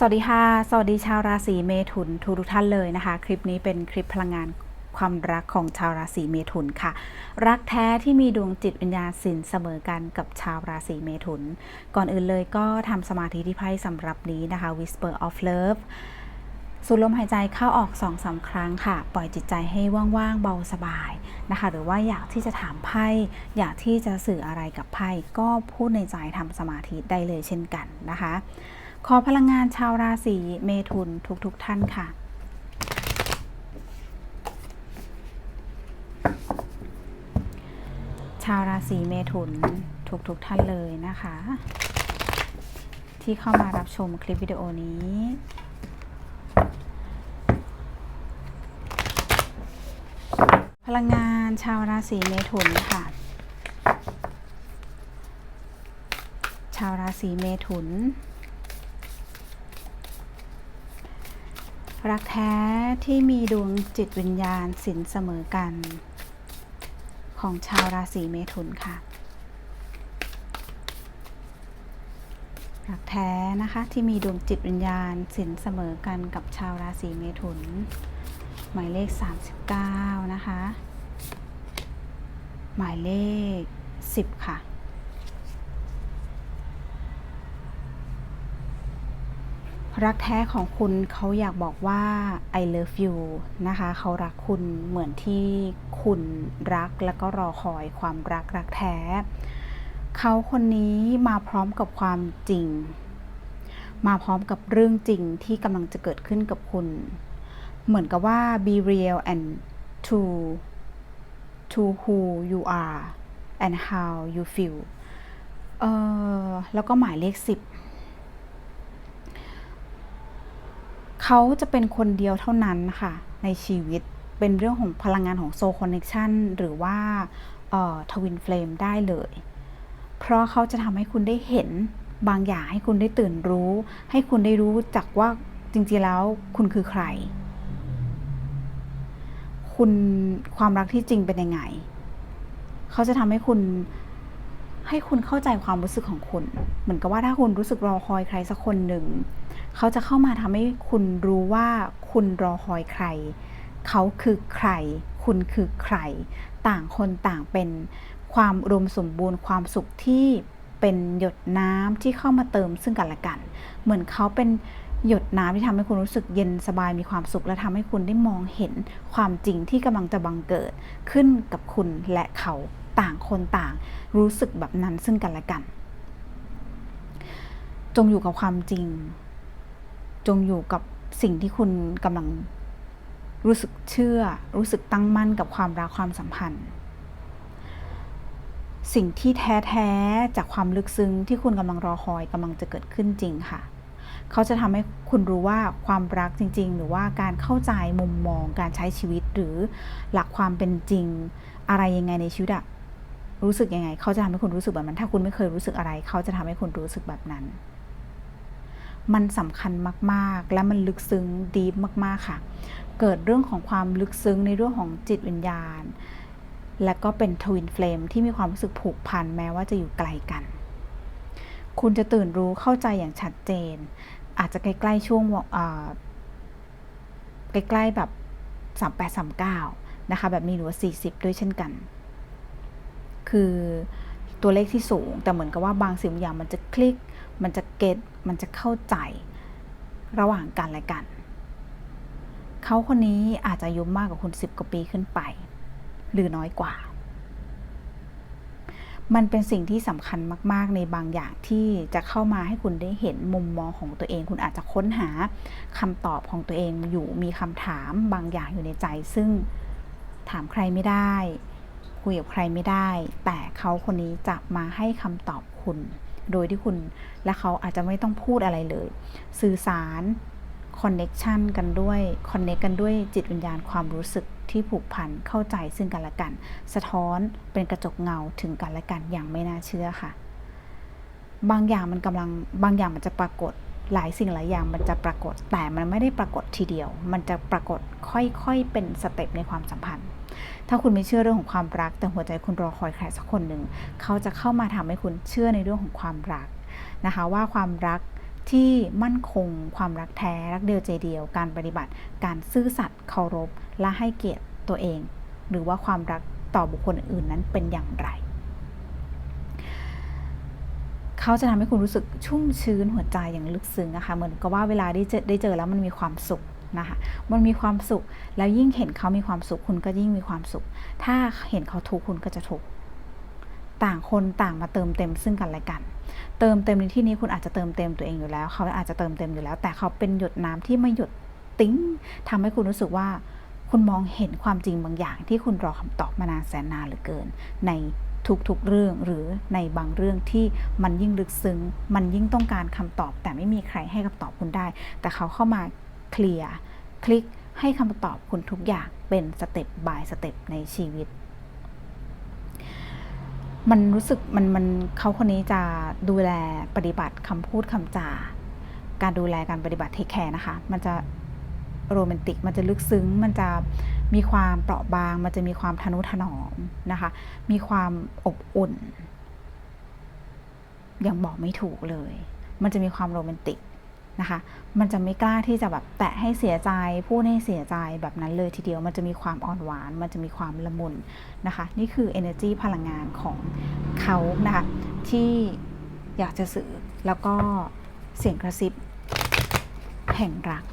สวัสดีค่ะ สวัสดีชาวราศีเมถุนทุกทุกท่านเลยนะคะ คลิปนี้เป็นคลิปพลังงานความรักของชาวราศีเมถุนค่ะ รักแท้ที่มีดวงจิตวิญญาณสินเสมอกันกับชาวราศีเมถุน ก่อนอื่นเลยก็ทำสมาธิที่ไพ่สำหรับนี้นะคะ Whisper of Love สูดลมหายใจเข้าออก2องสาครั้งค่ะ ปล่อยจิตใจให้ว่างๆเบาสบายนะคะ หรือว่าอยากที่จะถามไพ่อยากที่จะสื่ออะไรกับไพ่ก็พูดในใจทำสมาธิได้เลยเช่นกันนะคะ ขอพลังงานชาวราศีเมถุนทุกๆทท่านค่ะ ชาวราศีเมถุนทุกๆทท่านเลยนะคะ ที่เข้ามารับชมคลิปวิดีโอนี้พลังงานชาวราศีเมถุนค่ะ ชาวราศีเมถุน รักแท้ที่มีดวงจิตวิญญาณสินเสมอกัน ของชาวราศีเมถุนค่ะ รักแท้นะคะที่มีดวงจิตวิญญาณสินเสมอกันกับชาวราศีเมถุน หมายเลข 39 นะคะ หมายเลข 10 ค่ะ รักแท้ของคุณเขาอยากบอกว่า I love you นะคะเขารักคุณเหมือนที่คุณรักแล้วก็รอคอยความรักรักแท้ เขาคนนี้มาพร้อมกับความจริง มาพร้อมกับเรื่องจริงที่กำลังจะเกิดขึ้นกับคุณ เหมือนกับว่า be real and to to who you are and how you feel เอ่อแล้วก็หมายเลข10 เขาจะเป็นคนเดียวเท่านั้นค่ะ ในชีวิตเป็นเรื่องของพลังงานของโซคอนเน c ชันหรือว่าทวินเฟลมได้เลย เพราะเขาจะทำให้คุณได้เห็นบางอย่างให้คุณได้ตื่นรู้ ให้คุณได้รู้จักว่าจริงๆแล้วคุณคือใคร คุณความรักที่จริงเป็นยังไง เขาจะทำให้คุณ ให้คุณเข้าใจความรู้สึกของคุณ เหมือนกับว่าถ้าคุณรู้สึกรอคอยใครสักคนหนึ่ง เขาจะเข้ามาทำให้คุณรู้ว่าคุณรอคอยใคร เขาคือใคร คุณคือใคร ต่างคนต่างเป็นความอุดมสมบูรณ์ความสุขที่เป็นหยดน้ำที่เข้ามาเติมซึ่งกันและกัน เหมือนเขาเป็นหยดน้ำที่ทำให้คุณรู้สึกเย็นสบายมีความสุข และทำให้คุณได้มองเห็นความจริงที่กำลังจะบังเกิดขึ้นกับคุณและเขา ต่างคนต่างรู้สึกแบบนั้นซึ่งกันและกัน จงอยู่กับความจริง จงอยู่กับสิ่งที่คุณกำลังรู้สึกเชื่อ รู้สึกตั้งมั่นกับความรักความสัมพันธ์ สิ่งที่แท้แท้จากความลึกซึ้งที่คุณกำลังรอคอยกำลังจะเกิดขึ้นจริงค่ะเขาจะทำให้คุณรู้ว่าความรักจริง ๆ หรือว่าการเข้าใจมุมมองการใช้ชีวิตหรือหลักความเป็นจริง อะไรยังไงในชีวิตอะ รู้สึกยังไง เขาจะทำให้คุณรู้สึกแบบนั้น ถ้าคุณไม่เคยรู้สึกอะไร เขาจะทำให้คุณรู้สึกแบบนั้น มันสำคัญมากๆ และมันลึกซึ้งดีมาก ๆ ค่ะ เกิดเรื่องของความลึกซึ้งในเรื่องของจิตวิญญาณ และก็เป็นทวินเฟลมที่มีความรู้สึกผูกพันแม้ว่าจะอยู่ไกลกัน คุณจะตื่นรู้เข้าใจอย่างชัดเจน อาจจะใกล้ๆช่วงใกล้ๆแบบ 38 39 นะคะ แบบนี้หรือว่า40 ด้วยเช่นกัน คือตัวเลขที่สูง แต่เหมือนกับว่าบางสิ่งบางอย่างมันจะคลิก มันจะเก็ตมันจะเข้าใจระหว่างกันและกัน เขาคนนี้อาจจะอายุมากกว่าคุณ10กว่าปีขึ้นไป หรือน้อยกว่า มันเป็นสิ่งที่สำคัญมาก ๆ ในบางอย่างที่จะเข้ามาให้คุณได้เห็นมุมมองของตัวเอง คุณอาจจะค้นหาคำตอบของตัวเองอยู่ มีคำถามบางอย่างอยู่ในใจ ซึ่งถามใครไม่ได้ คุยกับใครไม่ได้ แต่เขาคนนี้จะมาให้คำตอบคุณ โดยที่คุณและเขาอาจจะไม่ต้องพูดอะไรเลย สื่อสารคอนเน็ชันกันด้วยคอนเน็กกันด้วยจิตวิญญาณความรู้สึกที่ผูกพันเข้าใจซึ่งกันและกัน สะท้อนเป็นกระจกเงาถึงกันและกันอย่างไม่น่าเชื่อค่ะ บางอย่างมันกำลังบางอย่างมันจะปรากฏหลายสิ่งหลายอย่างมันจะปรากฏแต่มันไม่ได้ปรากฏทีเดียว มันจะปรากฏค่อยๆเป็นสเต็ปในความสัมพันธ์ ถ้าคุณไม่เชื่อเรื่องของความรัก แต่หัวใจคุณรอคอยใครสักคนหนึ่ง เขาจะเข้ามาทำให้คุณเชื่อในเรื่องของความรักนะคะว่าความรักที่มั่นคง ความรักแท้ รักเดียวใจเดียว การปฏิบัติ การซื่อสัตย์เคารพ และให้เกียรติตัวเอง หรือว่าความรักต่อบุคคลอื่นนั้นเป็นอย่างไร เขาจะทำให้คุณรู้สึกชุ่มชื้นหัวใจอย่างลึกซึ้งนะคะ เหมือนกับว่าเวลาได้เจอได้เจอแล้วมันมีความสุข นะคะมันมีความสุขแล้วยิ่งเห็นเขามีความสุขคุณก็ยิ่งมีความสุข ถ้าเห็นเขาทุกข์คุณก็จะทุกข์ต่างคนต่างมาเติมเต็มซึ่งกันและกัน เติมเต็มในที่นี้คุณอาจจะเติมเต็มตัวเองอยู่แล้ว เขาอาจจะเติมเต็มอยู่แล้ว แต่เขาเป็นหยดน้ำที่ไม่หยดติ้งทำให้คุณรู้สึกว่า คุณมองเห็นความจริงบางอย่าง ที่คุณรอคำตอบมานานแสนนานเหลือเกิน ในทุกๆเรื่องหรือในบางเรื่องที่มันยิ่งลึกซึ้ง มันยิ่งต้องการคำตอบ แต่ไม่มีใครให้คำตอบคุณได้ แต่เขาเข้ามา เคลียร์คลิกให้คำตอบคุณทุกอย่างเป็นสเต็ปบายสเต็ปในชีวิต มันรู้สึกมันมันเขาคนนี้จะดูแลปฏิบัติคำพูดคำจา การดูแลการปฏิบัติเทคแคร์นะคะ มันจะโรแมนติก มันจะลึกซึ้ง มันจะมีความเปราะบาง มันจะมีความทนุถนอมนะคะ มีความอบอุ่น ยังบอกไม่ถูกเลย มันจะมีความโรแมนติก นะคะ มันจะไม่กล้าที่จะแบบแตะให้เสียใจ พูดให้เสียใจแบบนั้นเลยทีเดียว มันจะมีความอ่อนหวาน มันจะมีความละมุนนะคะ นี่คือ energy พลังงานของเขานะคะที่อยากจะสื่อแล้วก็เสียงกระซิบแห่งรัก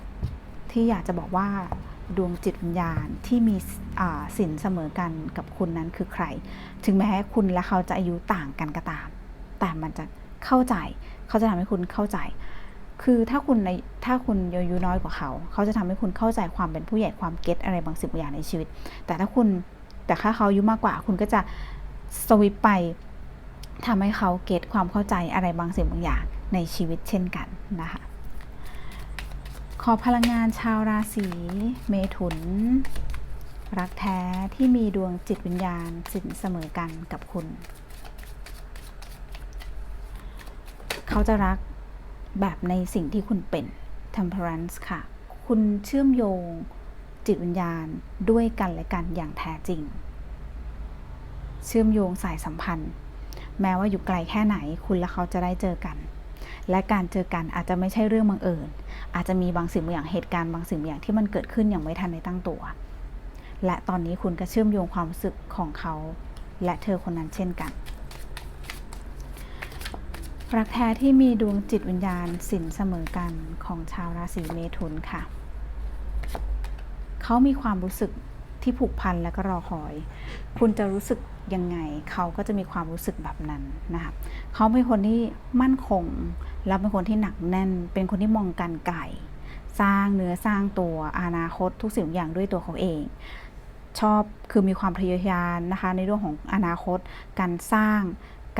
ที่อยากจะบอกว่าดวงจิตวิญญาณที่มีสินเสมอกันกับคุณนั้นคือใคร ถึงแม้คุณและเขาจะอายุต่างกันก็ตาม แต่มันจะเข้าใจ เขาจะทำให้คุณเข้าใจ คือถ้าคุณในถ้าคุณอายุน้อยกว่าเขา เขาจะทำให้คุณเข้าใจความเป็นผู้ใหญ่ความเก็ตอะไรบางสิ่งบางอย่างในชีวิต แต่ถ้าคุณแต่ถ้าเขาอายุมากกว่า คุณก็จะสวิปไปทำให้เขาเก็ตความเข้าใจอะไรบางสิ่งบางอย่างในชีวิตเช่นกันนะคะขอพลังงานชาวราศีเมถุน รักแท้ที่มีดวงจิตวิญญาณสินเสมอกันกับคุณ เขาจะรัก แบบในสิ่งที่คุณเป็น temperance ค่ะ คุณเชื่อมโยงจิตวิญญาณด้วยกันและกันอย่างแท้จริง เชื่อมโยงสายสัมพันธ์ แม้ว่าอยู่ไกลแค่ไหนคุณและเขาจะได้เจอกัน และการเจอกันอาจจะไม่ใช่เรื่องบังเอิญ อาจจะมีบางสิ่งบางอย่างเหตุการณ์บางสิ่งบางอย่างที่มันเกิดขึ้นอย่างไม่ทันในตั้งตัว และตอนนี้คุณก็เชื่อมโยงความรู้สึกของเขา และเธอคนนั้นเช่นกัน รักแท้ที่มีดวงจิตวิญญาณสินเสมอกันของชาวราศีเมถุนค่ะ เขามีความรู้สึกที่ผูกพันและก็รอคอย คุณจะรู้สึกยังไง เขาก็จะมีความรู้สึกแบบนั้นนะคะเขาเป็นคนที่มั่นคง แล้วเป็นคนที่หนักแน่น เป็นคนที่มองการไกลสร้างเนื้อสร้างตัวอนาคตทุกสิ่งอย่างด้วยตัวเขาเอง ชอบคือมีความพยายามนะคะ ในเรื่องของอนาคตการสร้าง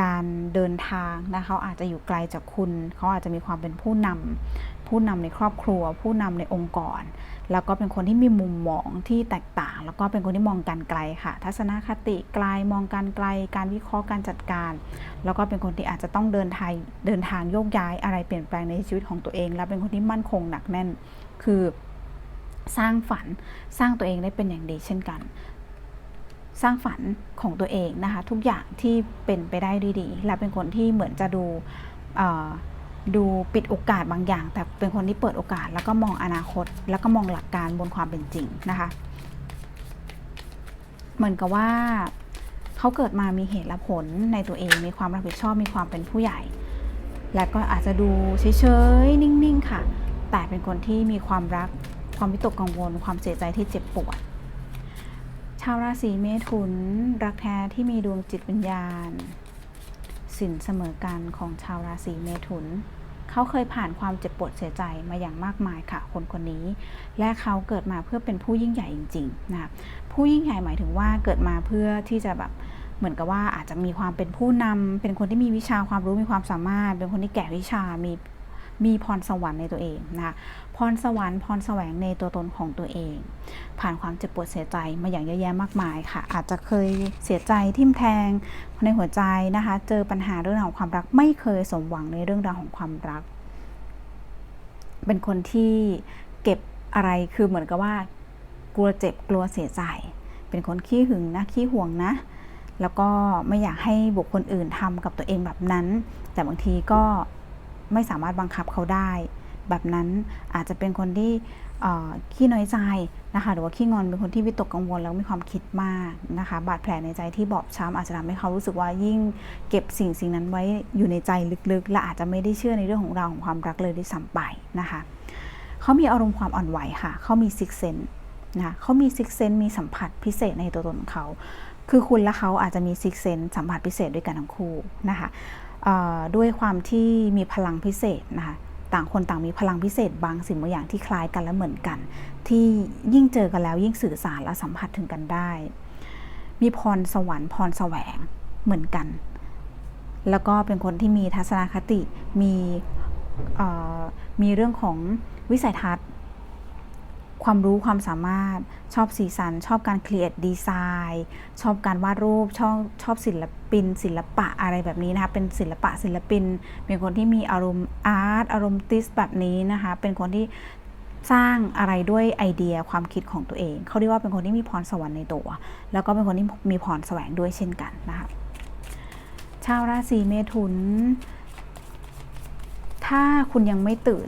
การเดินทางนะเขาอาจจะอยู่ไกลจากคุณ เขาอาจจะมีความเป็นผู้นำผู้นำในครอบครัว ผู้นำในองค์กร แล้วก็เป็นคนที่มีมุมมองที่แตกต่าง แล้วก็เป็นคนที่มองการไกลค่ะ ทัศนคติไกลมองการไกล การวิเคราะห์การจัดการ แล้วก็เป็นคนที่อาจจะต้องเดินทางเดินทางโยกย้ายอะไรเปลี่ยนแปลงในชีวิตของตัวเอง และเป็นคนที่มั่นคงหนักแน่น คือสร้างฝันสร้างตัวเองได้เป็นอย่างดีเช่นกัน สร้างฝันของตัวเองนะคะ ทุกอย่างที่เป็นไปได้ด้วยดีและเป็นคนที่เหมือนจะดูดูปิดโอกาสบางอย่าง แต่เป็นคนที่เปิดโอกาส แล้วก็มองอนาคต แล้วก็มองหลักการบนความเป็นจริงนะคะ เหมือนกับว่าเขาเกิดมามีเหตุและผลในตัวเอง มีความรับผิดชอบมีความเป็นผู้ใหญ่ และก็อาจจะดูเฉยๆนิ่งๆค่ะ แต่เป็นคนที่มีความรักความวิตกกังวล ความเสียใจที่เจ็บปวด ชาวราศีเมถุน รักแท้ที่มีดวงจิตวิญญาณ สินเสมอกันของชาวราศีเมถุน เขาเคยผ่านความเจ็บปวดเสียใจมาอย่างมากมายค่ะ คนคนนี้ และเขาเกิดมาเพื่อเป็นผู้ยิ่งใหญ่จริงๆนะคะผู้ยิ่งใหญ่หมายถึงว่าเกิดมาเพื่อที่จะแบบเหมือนกับว่าอาจจะมีความเป็นผู้นำเป็นคนที่มีวิชาความรู้มีความสามารถ เป็นคนที่แก่วิชามี มีพรสวรรค์ในตัวเองนะคะพรสวรรค์พรแสวงในตัวตนของตัวเอง ผ่านความเจ็บปวดเสียใจมาอย่างเยอะแยะมากมายค่ะ อาจจะเคยเสียใจทิ่มแทงในหัวใจนะคะ เจอปัญหาเรื่องราวของความรัก ไม่เคยสมหวังในเรื่องราวของความรัก เป็นคนที่เก็บอะไรคือเหมือนกับว่ากลัวเจ็บกลัวเสียใจ เป็นคนขี้หึงนะขี้ห่วงนะ แล้วก็ไม่อยากให้บุคคลอื่นทำกับตัวเองแบบนั้น แต่บางทีก็ ไม่สามารถบังคับเขาได้ แบบนั้นอาจจะเป็นคนที่ขี้น้อยใจนะคะหรือว่าขี้งอนเป็นคนที่วิตกกังวลแล้วมีความคิดมากนะคะบาดแผลในใจที่บอบช้ำอาจจะทำให้เขารู้สึกว่ายิ่งเก็บสิ่งสิ่งนั้นไว้อยู่ในใจลึกๆ และอาจจะไม่ได้เชื่อในเรื่องของเราของความรักเลยด้วยซ้ำไปนะคะเขามีอารมณ์ความอ่อนไหวค่ะเขามีซิกเซนนะเขามีซิกเซนมีสัมผัสพิเศษในตัวตนของเขา คือคุณและเขาอาจจะมีซิกเซนสัมผัสพิเศษด้วยกันทั้งคู่นะคะ ด้วยความที่มีพลังพิเศษนะคะต่างคนต่างมีพลังพิเศษบางสิ่งบางอย่างที่คล้ายกันและเหมือนกัน ที่ยิ่งเจอกันแล้วยิ่งสื่อสารและสัมผัสถึงกันได้ มีพรสวรรค์พรแสวงเหมือนกัน แล้วก็เป็นคนที่มีทัศนคติมีมีเรื่องของวิสัยทัศน์ ความรู้ความสามารถ ชอบสีสัน ชอบการครีเอทดีไซน์ ชอบการวาดรูป ชอบชอบศิลปิน ศิลปะอะไรแบบนี้นะคะ เป็นศิลปะศิลปิน เป็นคนที่มีอารมณ์อาร์ต อารมณ์ติสแบบนี้นะคะ เป็นคนที่สร้างอะไรด้วยไอเดียความคิดของตัวเอง เขาเรียกว่าเป็นคนที่มีพรสวรรค์ในตัว แล้วก็เป็นคนที่มีพรแสวงด้วยเช่นกันนะคะชาวราศีเมถุน ถ้าคุณยังไม่ตื่น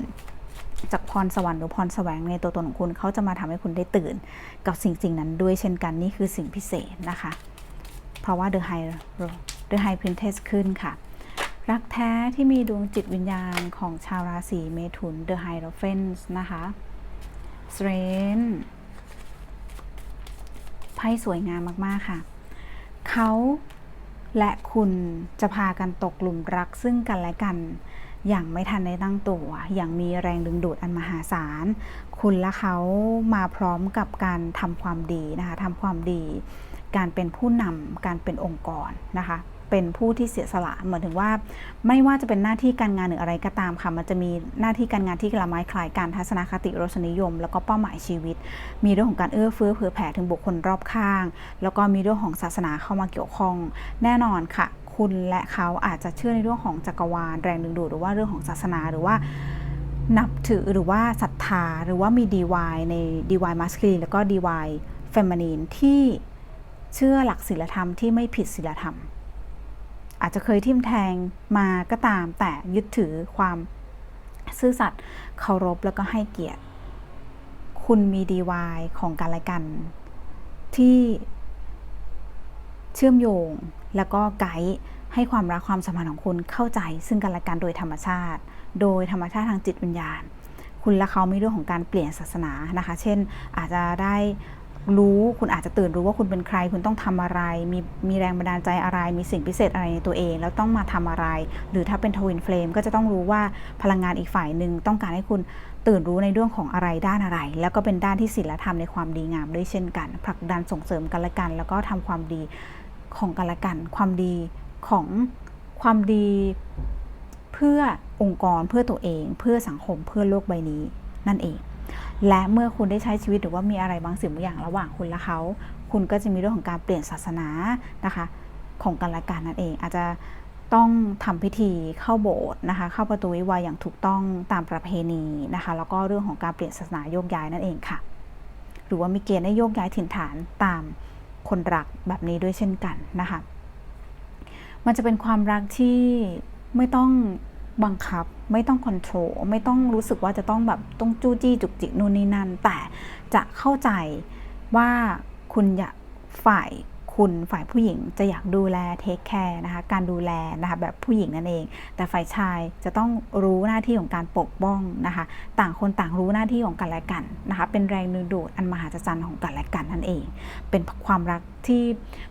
จากพรสวรรค์หรือพรแสวงในตัวตนของคุณเขาจะมาทำให้คุณได้ตื่น กับสิ่งสิ่งนั้นด้วยเช่นกันนี่คือสิ่งพิเศษนะคะ เพราะว่า The High The High Princess ขึ้นค่ะ รักแท้ที่มีดวงจิตวิญญาณของชาวราศีเมถุน The Hierophant นะคะ s t r e n g t ไพ่สวยงามมากๆค่ะ เขาและคุณจะพากันตกหลุมรักซึ่งกันและกัน อย่างไม่ทันได้ตั้งตัว อย่างมีแรงดึงดูดอันมหาศาล คุณและเขามาพร้อมกับการทำความดีนะคะทำความดี การเป็นผู้นำการเป็นองค์กรนะคะเป็นผู้ที่เสียสละเหมือนถึงว่า ไม่ว่าจะเป็นหน้าที่การงานหรืออะไรก็ตามค่ะมันจะมีหน้าที่การงานที่ละไม้คล้ายกันทัศนคติรสนิยม แล้วก็เป้าหมายชีวิต มีเรื่องของการเอื้อเฟื้อเผื่อแผ่ถึงบุคคลรอบข้าง แล้วก็มีเรื่องของศาสนาเข้ามาเกี่ยวข้องแน่นอนค่ะ คุณและเขาอาจจะเชื่อในเรื่องของจักรวาลแรงดึงดูดหรือว่าเรื่องของศาสนาหรือว่านับถือหรือว่าศรัทธาหรือว่ามี DY ใน DY masculine แล้วก็ DY feminine ที่เชื่อหลักศีลธรรมที่ไม่ผิดศีลธรรม อาจจะเคยทิมแทงมาก็ตามแต่ยึดถือความซื่อสัตย์เคารพแล้วก็ให้เกียรติ คุณมี DY ของกันและกัน ที่เชื่อมโยง แล้วก็ไกด์ให้ความรักความสัมพันธ์ของคุณเข้าใจ ซึ่งกันและกันโดยธรรมชาติ โดยธรรมชาติทางจิตวิญญาณ คุณและเขามีเรื่องของการเปลี่ยนศาสนานะคะ เช่นอาจจะได้รู้คุณอาจจะตื่นรู้ว่าคุณเป็นใคร คุณต้องทำอะไร มีมีแรงบันดาลใจอะไร มีสิ่งพิเศษอะไรในตัวเอง แล้วต้องมาทำอะไร หรือถ้าเป็นทวินเฟลมก็จะต้องรู้ว่าพลังงานอีกฝ่ายหนึ่งต้องการให้คุณตื่นรู้ในเรื่องของอะไรด้านอะไร แล้วก็เป็นด้านที่ศีลธรรมในความดีงามด้วยเช่นกันผลักดันส่งเสริมกันและกัน แล้วก็ทำความดี ของกันและกัน ความดีของความดีเพื่อองค์กรเพื่อตัวเอง เพื่อสังคมเพื่อโลกใบนี้นั่นเอง และเมื่อคุณได้ใช้ชีวิตหรือว่ามีอะไรบางสิ่งบางอย่างระหว่างคุณและเขา คุณก็จะมีเรื่องของการเปลี่ยนศาสนานะคะ ของกันและกันนั่นเอง อาจจะต้องทำพิธีเข้าโบสถ์นะคะ เข้าประตูวิวาอย่างถูกต้องตามประเพณีนะคะ แล้วก็เรื่องของการเปลี่ยนศาสนาโยกย้ายนั่นเองค่ะ หรือว่ามีเกณฑ์ได้โยกย้ายถิ่นฐานตาม คนรักแบบนี้ด้วยเช่นกันนะคะ มันจะเป็นความรักที่ไม่ต้องบังคับ ไม่ต้องคอนโทรลไม่ต้องรู้สึกว่าจะต้องแบบต้องจู้จี้จุกจิกนู่นนี่นั่น แต่จะเข้าใจว่าคุณอยากฝ่าย คุณฝ่ายผู้หญิงจะอยากดูแลเทคแคร์นะคะการดูแลนะคะแบบผู้หญิงนั่นเอง แต่ฝ่ายชายจะต้องรู้หน้าที่ของการปกป้องนะคะ ต่างคนต่างรู้หน้าที่ของกันและกันนะคะ เป็นแรงดึงดูดอันมหัศจรรของกันและกันนั่นเอง เป็นความรักที่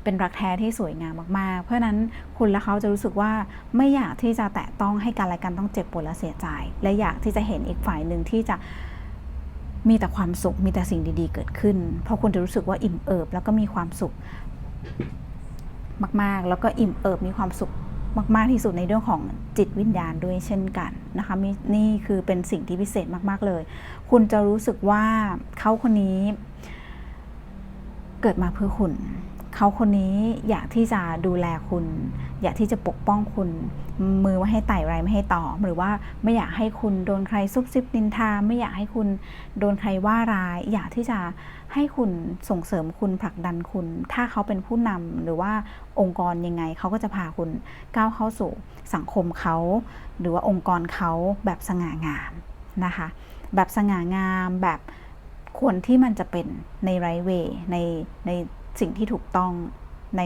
เป็นรักแท้ที่สวยงามมากๆ เพราะฉะนั้นคุณและเขาจะรู้สึกว่าไม่อยากที่จะแตะต้องให้กันและกันต้องเจ็บปวดและเสียใจ และอยากที่จะเห็นอีกฝ่ายหนึ่งที่จะมีแต่ความสุขมีแต่สิ่งดีๆ เกิดขึ้น เพราะคุณจะรู้สึกว่าอิ่มเอิบแล้วก็มีความสุข มากๆ แล้วก็อิ่มเอิบมีความสุขมาก ๆ ที่สุดในเรื่องของจิตวิญญาณด้วยเช่นกันนะคะนี่คือเป็นสิ่งที่พิเศษมาก ๆ เลย คุณจะรู้สึกว่าเขาคนนี้เกิดมาเพื่อคุณ เขาคนนี้อยากที่จะดูแลคุณ อยากที่จะปกป้องคุณ มือไม่ให้ไต่ไรไม่ให้ต่อหรือว่าไม่อยากให้คุณโดนใครซุบซิบนินทา ไม่อยากให้คุณโดนใครว่าร้าย อยากที่จะให้คุณส่งเสริมคุณผลักดันคุณ ถ้าเขาเป็นผู้นำหรือว่าองค์กรยังไงเขาก็จะพาคุณก้าวเข้าสู่สังคมเขา หรือว่าองค์กรเขาแบบสง่างามนะคะ แบบสง่างามแบบควรที่มันจะเป็นในไรเวในในสิ่งที่ถูกต้องใน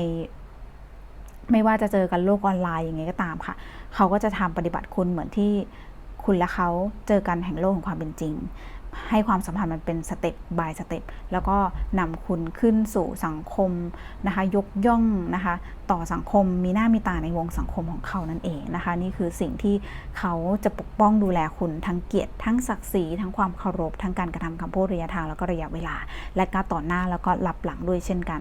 ไม่ว่าจะเจอกันโลกออนไลน์ยังไงก็ตามค่ะ เขาก็จะทำปฏิบัติคุณเหมือนที่คุณและเขาเจอกันแห่งโลกของความเป็นจริง ให้ความสัมพันธ์มันเป็นสเต็ปบายสเต็ปแล้วก็นำคุณขึ้นสู่สังคมนะคะ ยกย่องนะคะ ต่อสังคมมีหน้ามีตาในวงสังคมของเขานั่นเองนะคะ นี่คือสิ่งที่เขาจะปกป้องดูแลคุณทั้งเกียรติทั้งศักดิ์ศรีทั้งความเคารพทั้งการกระทำคำพูดระยะทางแล้วก็ระยะเวลา และการต่อหน้าแล้วก็รับหลังด้วยเช่นกัน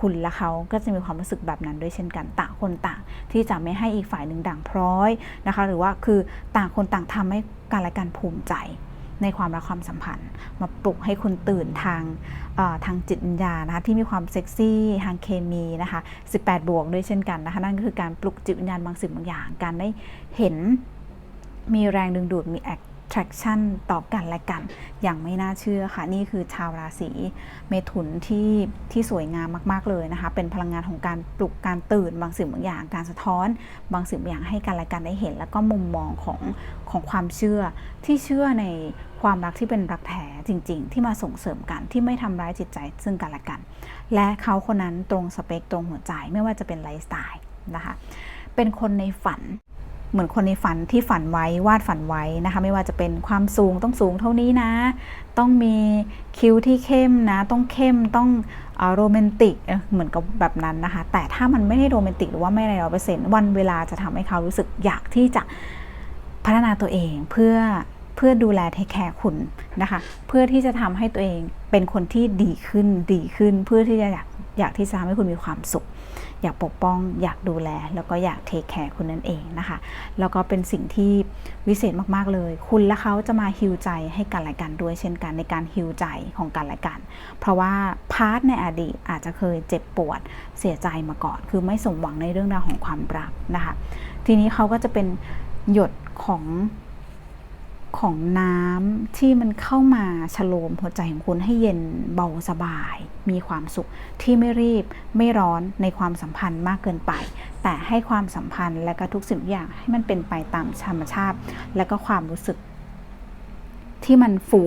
คุณและเขาก็จะมีความรู้สึกแบบนั้นด้วยเช่นกันต่างคนต่างที่จะไม่ให้อีกฝ่ายหนึ่งด่างพร้อยนะคะ หรือว่าคือต่างคนต่างทำให้กันและกันภูมิใจในความรักความสัมพันธ์ มาปลุกให้คุณตื่นทางทางจิตวิญญาณนะคะที่มีความเซ็กซี่ทางเคมีนะคะ 18 บวกด้วยเช่นกันนะคะนั่นก็คือการปลุกจิตวิญญาณบางสิ่งบางอย่าง การได้เห็นมีแรงดึงดูดมี attraction ต่อกันและกัน อย่างไม่น่าเชื่อค่ะ นี่คือชาวราศีเมถุนที่ที่สวยงามมาก ๆ เลยนะคะ เป็นพลังงานของการปลุกการตื่น บางสิ่งบางอย่างการสะท้อน บางสิ่งบางอย่างให้กันและกันได้เห็น แล้วก็มุมมองของของความเชื่อที่เชื่อในความรักที่เป็นรักแท้จริง ๆ ที่มาส่งเสริมกันที่ไม่ทำร้ายจิตใจซึ่งกันและกัน และเขาคนนั้นตรงสเปคตรงหัวใจไม่ว่าจะเป็นไลฟ์สไตล์นะคะเป็นคนในฝัน เหมือนคนในฝันที่ฝันไว้วาดฝันไว้นะคะ ไม่ว่าจะเป็นความสูงต้องสูงเท่านี้นะ ต้องมีคิ้วที่เข้มนะ ต้องเข้มต้องโรแมนติกเหมือนกับแบบนั้นนะคะ แต่ถ้ามันไม่ได้โรแมนติกหรือว่าไม่อะไรร้อยเปอร์เซ็นต์วันเวลาจะทำให้เขารู้สึกอยากที่จะพัฒนาตัวเองเพื่อเพื่อดูแลเทคแคร์คุณนะคะ เพื่อที่จะทำให้ตัวเองเป็นคนที่ดีขึ้นดีขึ้น เพื่อที่จะอยากอยากที่จะทำให้คุณมีความสุข อยากปกป้อง อยากดูแล แล้วก็อยากเทคแคร์คุณนั่นเองนะคะ แล้วก็เป็นสิ่งที่วิเศษมากๆเลย คุณและเขาจะมาฮิวใจให้กันและกันด้วยเช่นกันในการฮิวใจของกันและกัน เพราะว่าพาร์ทในอดีตอาจจะเคยเจ็บปวดเสียใจมาก่อน คือไม่สมหวังในเรื่องราวของความรักนะคะ ทีนี้เขาก็จะเป็นหยดของ ของน้ำที่มันเข้ามาฉโลมหัวใจของคุณให้เย็นเบาสบาย มีความสุขที่ไม่รีบไม่ร้อนในความสัมพันธ์มากเกินไป แต่ให้ความสัมพันธ์และก็ทุกสิ่งทุกอย่างให้มันเป็นไปตามธรรมชาติ และก็ความรู้สึก ที่มันฟู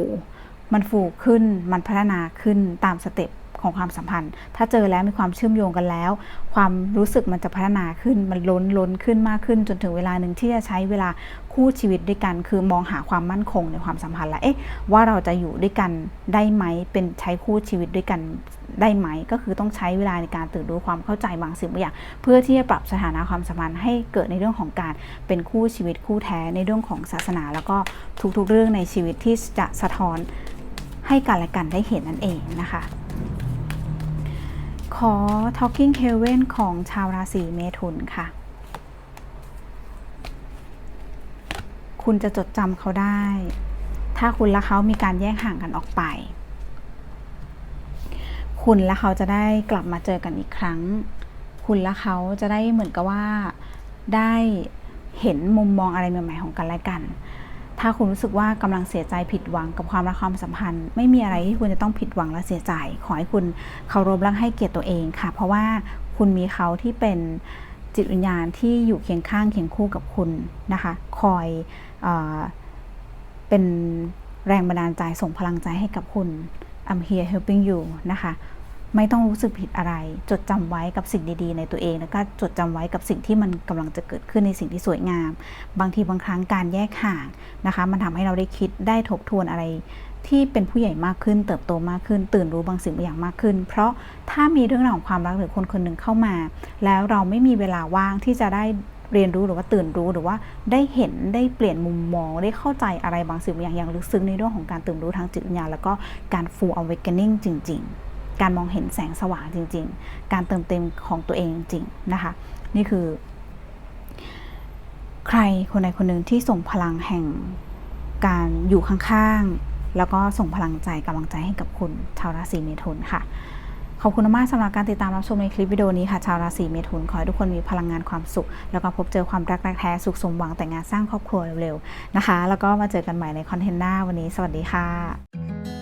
มันฟูขึ้นมันพัฒนาขึ้นตามสเต็ปของความสัมพันธ์ ถ้าเจอแล้วมีความเชื่อมโยงกันแล้ว ความรู้สึกมันจะพัฒนาขึ้น มันล้นล้นขึ้นมากขึ้น จนถึงเวลาหนึ่งที่จะใช้เวลา คู่ชีวิตด้วยกัน คือมองหาความมั่นคงในความสัมพันธ์ละเอ๊ะว่าเราจะอยู่ด้วยกันได้ไหมเป็นใช้คู่ชีวิตด้วยกันได้ไหม ก็คือต้องใช้เวลาในการตื่นรู้ความเข้าใจบางสิ่งบางอย่าง เพื่อที่จะปรับสถานะความสัมพันธ์ให้เกิดในเรื่องของการเป็นคู่ชีวิตคู่แท้ในเรื่องของศาสนา แล้วก็ทุกๆเรื่องในชีวิตที่จะสะท้อนให้กันและกันได้เห็นนั่นเองนะคะขอ Talking Heaven ของชาวราศีเมถุนค่ะ คุณจะจดจำเขาได้ ถ้าคุณและเขามีการแยกห่างกันออกไป คุณและเขาจะได้กลับมาเจอกันอีกครั้ง คุณและเขาจะได้เหมือนกับว่าได้เห็นมุมมองอะไรใหม่ๆของกันและกัน ถ้าคุณรู้สึกว่ากำลังเสียใจผิดหวังกับความรักความสัมพันธ์ ไม่มีอะไรที่คุณจะต้องผิดหวังและเสียใจ ขอให้คุณเคารพและให้เกียรติตัวเองค่ะ เพราะว่าคุณมีเขาที่เป็น จิตวิญญาณที่อยู่เคียงข้างเคียงคู่กับคุณนะคะ คอยเอเป็นแรงบันดาลใจส่งพลังใจให้กับคุณ I'm here helping you นะคะ ไม่ต้องรู้สึกผิดอะไร จดจำไว้กับสิ่งดีๆ ในตัวเอง แล้วก็จดจำไว้กับสิ่งที่มันกำลังจะเกิดขึ้นในสิ่งที่สวยงาม บางทีบางครั้งการแยกห่างนะคะ มันทำให้เราได้คิดได้ทบทวนอะไร ที่เป็นผู้ใหญ่มากขึ้น เติบโตมากขึ้น ตื่นรู้บางสิ่งบางอย่างมากขึ้น เพราะถ้ามีเรื่องราวของความรักหรือคนคนหนึ่งเข้ามา แล้วเราไม่มีเวลาว่างที่จะได้เรียนรู้หรือว่าตื่นรู้หรือว่าได้เห็นได้เปลี่ยนมุมมอง ได้เข้าใจอะไรบางสิ่งบางอย่างอย่างลึกซึ้งในเรื่องของการตื่นรู้ทางจิตวิญญาณแล้วก็การ full awakening จริง ๆ การมองเห็นแสงสว่างจริง ๆ การเติมเต็มของตัวเองจริงๆนะคะ นี่คือ ใครคนใดคนหนึ่งที่ส่งพลังแห่งการอยู่ข้างๆ แล้วก็ส่งพลังใจกำลังใจให้กับคุณชาวราศีเมถุนค่ะขอบคุณมากสำหรับการติดตามรับชมในคลิปวิดีโอนี้ค่ะ ชาวราศีเมถุนขอให้ทุกคนมีพลังงานความสุข แล้วก็พบเจอความรักรักแท้สุขสมหวังแต่งงานสร้างครอบครัวเร็วๆนะคะ แล้วก็มาเจอกันใหม่ในคอนเทนต์หน้าวันนี้ สวัสดีค่ะ